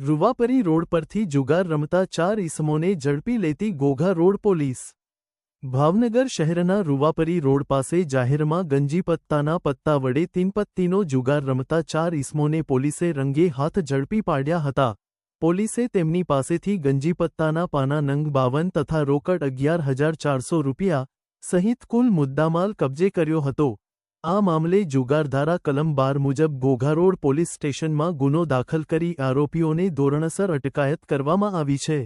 રૂવાપરી road પરથી જુગાર રમતા ચાર ઇસમોને ઝડપી લેતી ગોઘા રોડ પોલીસ. ભાવનગર શહેરના રૂવાપરી રોડ પાસે જાહેરમાં ગંજી પત્તાના પત્તા વડે તીનપત્તીનો જુગાર રમતા ચાર ઇસમોને પોલીસે રંગે હાથ ઝડપી પાડ્યા હતા. પોલીસે તેમની પાસેથી ગંજી પત્તાના પાના નંગ બાવન તથા રોકડ અગિયાર હજાર ચારસો રૂપિયા સહિત કુલ મુદ્દામાલ કબજે કર્યો હતો. આ મામલે જુગારધારા કલમ બાર મુજબ ઘોઘારોડ પોલીસ સ્ટેશનમાં ગુનો દાખલ કરી આરોપીઓને ધોરણસર અટકાયત કરવામાં આવી છે.